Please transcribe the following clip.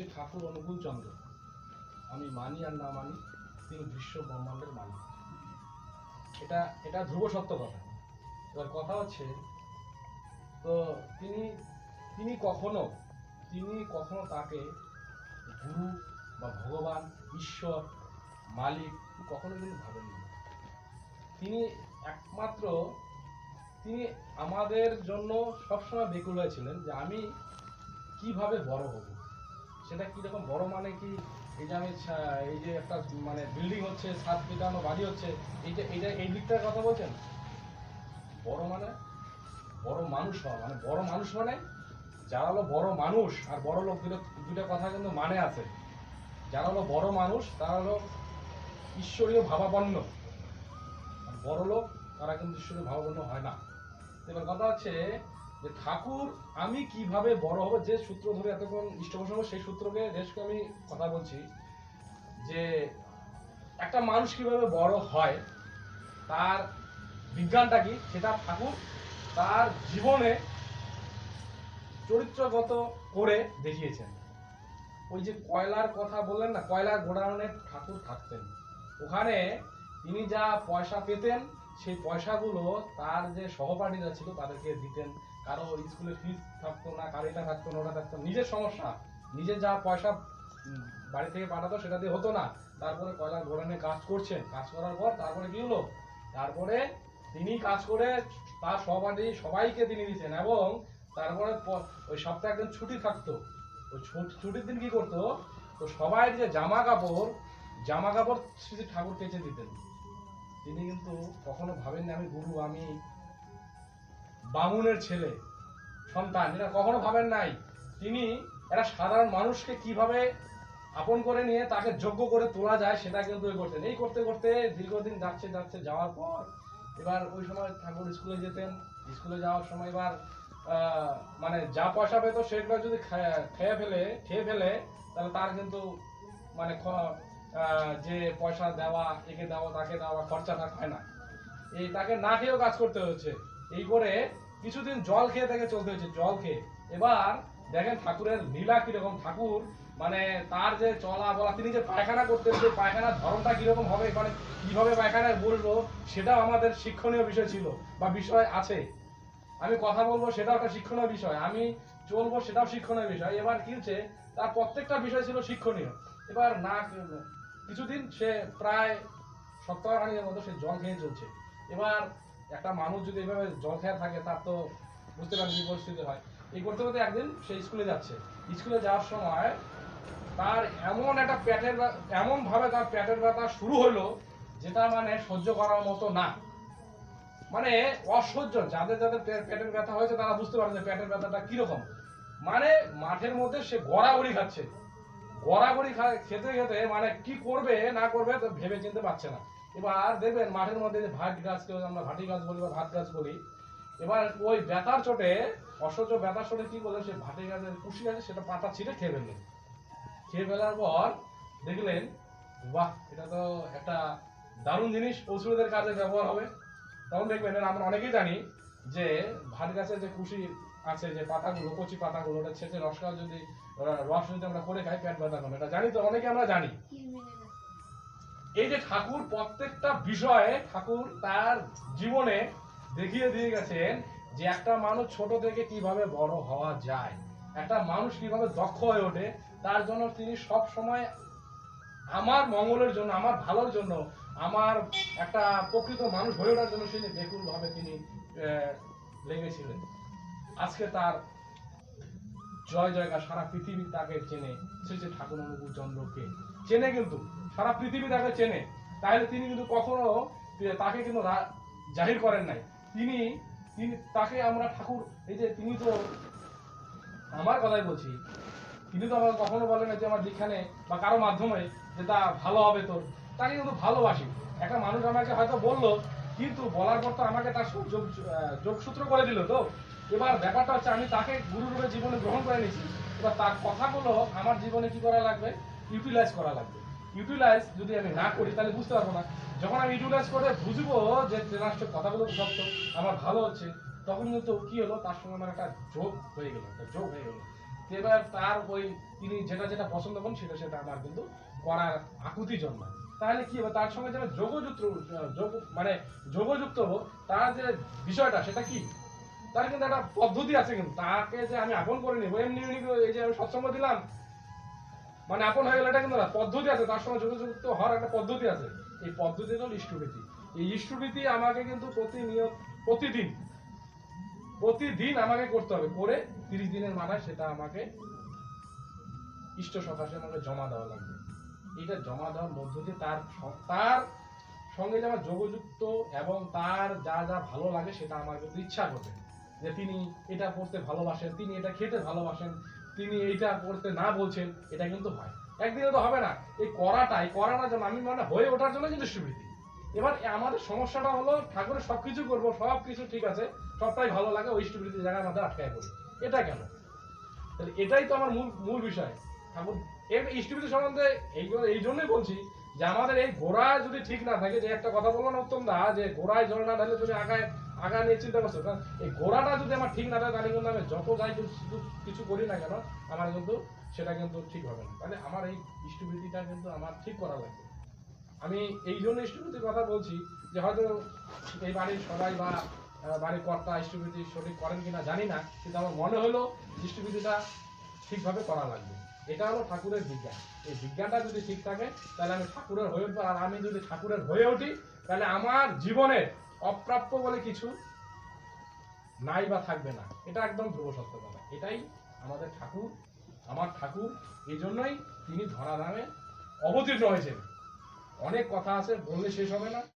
শ্রী ঠাকুর অনুকূল চন্দ্র, আমি মানি আর না মানি, তিনি বিশ্ব ব্রহ্মাণ্ডের মানি এটা এটা ধ্রুব সত্য কথা। এবার কথা হচ্ছে, তো তিনি তিনি কখনো তিনি কখনো তাকে গুরু বা ভগবান, ঈশ্বর, মালিক কখনো কিন্তু ভাবেননি। তিনি একমাত্র, তিনি আমাদের জন্য সবসময় বেকুল হয়েছিলেন যে আমি কীভাবে বড় হব। সেটা কীরকম বড় মানে কি? এই যে আমি, এই যে একটা মানে বিল্ডিং হচ্ছে, সাত পিটানো বাড়ি হচ্ছে, এইটা এইটা, এই দিকটার কথা বলছেন? বড় মানে? বড় মানুষ হওয়া মানে বড় মানুষ মানে? যারা হলো বড় মানুষ, আর বড় লোক দুটো দুটো কথা কিন্তু মানে আছে। যারা হলো বড় মানুষ, তারা হলো ঈশ্বরীয় ভাবাপন্ন। বড় লোক, তারা কিন্তু ঈশ্বরীয় ভাবাপন্ন হয় না। এবার কথা হচ্ছে যে ঠাকুর আমি কীভাবে বড় হব, যে সূত্র ধরে এতক্ষণ ইষ্টপ্রসঙ্গ সেই সূত্রকে করে আমি কথা বলছি যে একটা মানুষ কীভাবে বড় হয়, তার বিজ্ঞানটা কি, সেটা ঠাকুর তার জীবনে চরিত্রগত করে দেখিয়েছেন। ওই যে কয়লার কথা বললেন না, কয়লার গোডাউনে ঠাকুর থাকতেন। ওখানে তিনি যা পয়সা পেতেন, সেই পয়সাগুলো তার যে সহপাঠীরা ছিল তাদেরকে দিতেন। কারও স্কুলে ফিস থাকতো না, কারও এটা থাকতো না, ওটা থাকতো নিজের সমস্যা। নিজের যা পয়সা বাড়ি থেকে পাঠাতো সেটা দিয়ে হতো না। তারপরে কয়লা কয়লার গোডাউনে কাজ করছেন। কাজ করার পর তারপরে কি হলো? তারপরে তিনি কাজ করে তার সহপাঠী সবাইকে তিনি দিতেন এবং তারপরে ওই সপ্তাহে একদিন ছুটি থাকতো। ওই ছুটির দিন কি করতো? তো সবাই যে জামা কাপড় জামা কাপড় শ্রী ঠাকুর কেচে দিতেন। তিনি কিন্তু কখনো ভাবেননি, আমি গুরু, আমি বামুনের ছেলে, সন্তান এটা কখনো ভাবেন নাই। তিনি একটা সাধারণ মানুষকে কীভাবে আপন করে নিয়ে তাকে যোগ্য করে তোলা যায় সেটা কিন্তু করতেন। এই করতে করতে দীর্ঘদিন যাচ্ছে যাচ্ছে, যাওয়ার পর এবার ওই সময় ঠাকুর স্কুলে যেতেন। স্কুলে যাওয়ার সময় এবার মানে যা পয়সা পেত সেগুলো যদি খেয়ে ফেলে খেয়ে ফেলে, তাহলে তার কিন্তু মানে যে পয়সা দেওয়া, একে দেওয়া, তাকে দেওয়া খরচাটা হয় না। এই তাকে না খেয়েও কাজ করতে হচ্ছে। এই করে কিছুদিন জল খেয়ে তাকে চলতে হয়েছে, জল খেয়ে। এবার দেখেন ঠাকুরের লীলা কীরকম। ঠাকুর মানে তার যে চলা বলা, তিনি যে পায়খানা করতেন যে পায়খানার ধরনটা কীরকম হবে মানে কীভাবে পায়খানায় বলব সেটাও আমাদের শিক্ষণীয় বিষয় ছিল, বা বিষয় আছে। আমি কথা বলব, সেটাও একটা শিক্ষণীয় বিষয়। আমি চলবো, সেটাও শিক্ষণীয় বিষয়। এবার কি হচ্ছে, তার প্রত্যেকটা বিষয় ছিল শিক্ষণীয়। এবার না, কিছুদিন সে প্রায় সপ্তাহখানিকের মতো সে জল খেয়ে চলছে। এবার একটা মানুষ যদি এভাবে জল খেয়ে থাকে, তার তো বুঝতে পারেন পরিস্থিতি হয়। এই করতে করতে একদিন সে স্কুলে যাচ্ছে। স্কুলে যাওয়ার সময় তার এমন একটা প্যাটের এমন ভাবে তার প্যাটের ব্যথা শুরু হলো, যেটা মানে সহ্য করার মতো না। মানে অসহ্য, যাদের যাদের পে- পেটের ব্যথা হয়েছে, তারা বুঝতে পারে যে পেটের ব্যথাটা কীরকম। মানে মাঠের মধ্যে সে গড়াগড়ি খাচ্ছে। গড়াগড়ি খেতে খেতে মানে কি করবে, না করবে ভেবে চিনতে পারছে না। এবার দেখবেন মাঠের মধ্যে যে ভাট গাছকে আমরা ভাটি গাছ বলি বা ভাত গাছ বলি, এবার ওই ব্যথার চোটে, অসহ্য ব্যথার চোটে কি করলেন সে ভাটি গাছের কুশি আছে, সেটা পাতা ছিঁড়ে খেয়ে ফেললেন খেয়ে ফেলার পর দেখলেন, বাহ, এটা তো একটা দারুণ জিনিস ওষুধের কাজে ব্যবহার হবে। তখন দেখবেন আমরা অনেকেই জানি যে ভাট গাছের যে কুশি আছে, যে পাতাগুলো, কচি পাতাগুলো, ওটা ছেঁচে রস যদি রস যদি আমরা করে খাই, পেট ব্যথা কমে এটা জানি তো, অনেকে আমরা জানি। এই যে ঠাকুর প্রত্যেকটা বিষয়ে ঠাকুর তার জীবনে দেখিয়ে দিয়ে গেছেন যে একটা মানুষ ছোট থেকে কীভাবে বড় হওয়া যায়, একটা মানুষ কীভাবে দক্ষ হয়ে ওঠে, তার জন্য তিনি সব সময় আমার মঙ্গলের জন্য, আমার ভালোর জন্য, আমার একটা প্রকৃত মানুষ হয়ে ওঠার জন্য তিনি বেকুল ভাবে তিনি লেগেছিলেন। আজকে তার জয় জয়কার, সারা পৃথিবী তাকে চেনে। শ্রী শ্রী ঠাকুর অনুকূল চন্দ্রকে চেনে কিন্তু, সারা পৃথিবী তাকে চেনে। তাহলে তিনি কিন্তু কখনো তাকে কিন্তু জাহির করেন নাই। তিনি তিনি তাকে আমরা ঠাকুর, এই যে তিনি তো আমার কথাই বলছি, তিনি তো আমাকে কখনো বলেন না যে আমার যেখানে বা কারও মাধ্যমে যে তা ভালো হবে তোর। তাকে কিন্তু ভালোবাসি। একটা মানুষ আমাকে হয়তো বলল, কিন্তু বলার পর তো আমাকে তার যোগ যোগসূত্র করে দিল তো। এবার ব্যাপারটা হচ্ছে আমি তাকে গুরুরূপে জীবনে গ্রহণ করে নিয়েছি। এবার তার কথাগুলো আমার জীবনে কি করা লাগবে? ইউটিলাইজ করা লাগবে। ইউটিলাইজ যদি আমি না করি, তাহলে বুঝতে পারব না। যখন আমি ইউটিলাইজ করে বুঝব যে তেনাষ্ট কথাগুলো সত্য, আমার ভালো হচ্ছে, তখন কিন্তু কি হলো? তার সঙ্গে আমার একটা যোগ হয়ে গেল, একটা যোগ হয়ে গেল। এবার তার ওই তিনি যেটা যেটা পছন্দ করেন, সেটা সেটা আমার কিন্তু করার আকুতি জন্মায়। তাহলে কি হবে? তার সঙ্গে যেন যোগযুক্ত, যোগ মানে যোগযুক্ত হোক, তার যে বিষয়টা, সেটা কি? তার কিন্তু একটা পদ্ধতি আছে কিন্তু। তাকে যে আমি আপন করে নিবো, এমনি এমনি এই যে আমি সৎসঙ্গ দিলাম মানে আপন হয়ে গেলে এটা কিন্তু না, পদ্ধতি আছে, তার সঙ্গে যোগযুক্ত হওয়ার একটা পদ্ধতি আছে। এই পদ্ধতি হল ইষ্টভীতি এই ইষ্টভীতি আমাকে কিন্তু প্রতিনিয়ত, প্রতিদিন প্রতিদিন আমাকে করতে হবে। করে তিরিশ দিনের মাথায় সেটা আমাকে ইষ্ট সকাশে আমাকে জমা দেওয়া লাগবে। এটা জমা দেওয়ার মধ্য দিয়ে তার তার সঙ্গে যে আমার যোগযুক্ত এবং তার যা যা ভালো লাগে সেটা আমার কিন্তু ইচ্ছা করবে। যে তিনি এটা করতে ভালোবাসেন, তিনি এটা খেতে ভালোবাসেন, তিনি এইটা করতে না বলছেন, এটা কিন্তু হয়। একদিনে তো হবে না। এই করাটাই করাটা যেন আমি মানে হয়ে ওঠার জন্য কিন্তু সুবিধি এবার আমাদের সমস্যাটা হলো, ঠাকুরের সব সবকিছু করব সব কিছু ঠিক আছে, সবটাই ভালো লাগে, ওই ইষ্টবৃত্তির জায়গায় আমাদের আটকায় পড়ি। এটা কেন? তাহলে এটাই তো আমার মূল মূল বিষয়। ঠাকুর, এর ইষ্টবৃত্তি সম্বন্ধে এইগুলো এই জন্যই বলছি যে আমাদের এই ঘোড়া যদি ঠিক না থাকে, যে একটা কথা বলল না উত্তম দা, যে ঘোড়ায় জল না ঢালে তুমি আগায় আগা নিয়ে চিন্তা করছ? কারণ এই ঘোড়াটা যদি আমার ঠিক না থাকে, তাহলে কিন্তু আমি যত যাই কিছু কিছু করি না কেন, আমার কিন্তু সেটা কিন্তু ঠিক হবে না। তাহলে আমার এই ইষ্টবৃত্তিটা কিন্তু আমার ঠিক করা লাগবে। আমি এই জন্য ইষ্টবৃত্তির কথা বলছি যে হয়তো এই বাড়ির সবাই বা বাড়ির কর্তা ইষ্টবৃত্তি সঠিক করেন কিনা জানি না, কিন্তু আমার মনে হলো ইষ্টবৃত্তিটা ঠিকভাবে করা লাগবে। এটা হলো ঠাকুরের বিজ্ঞান। এই বিজ্ঞানটা যদি ঠিক থাকে, তাহলে আমি ঠাকুরের হয়ে আর আমি যদি ঠাকুরের হয়ে উঠি, তাহলে আমার জীবনের অপ্রাপ্য বলে কিছু নাই বা থাকবে না। এটা একদম ধ্রুব সত্য কথা। এটাই আমাদের ঠাকুর, আমার ঠাকুর। এই জন্যই তিনি ধরাধামে অবতীর্ণ হয়েছেন। অনেক কথা আছে, বললে শেষ হবে না।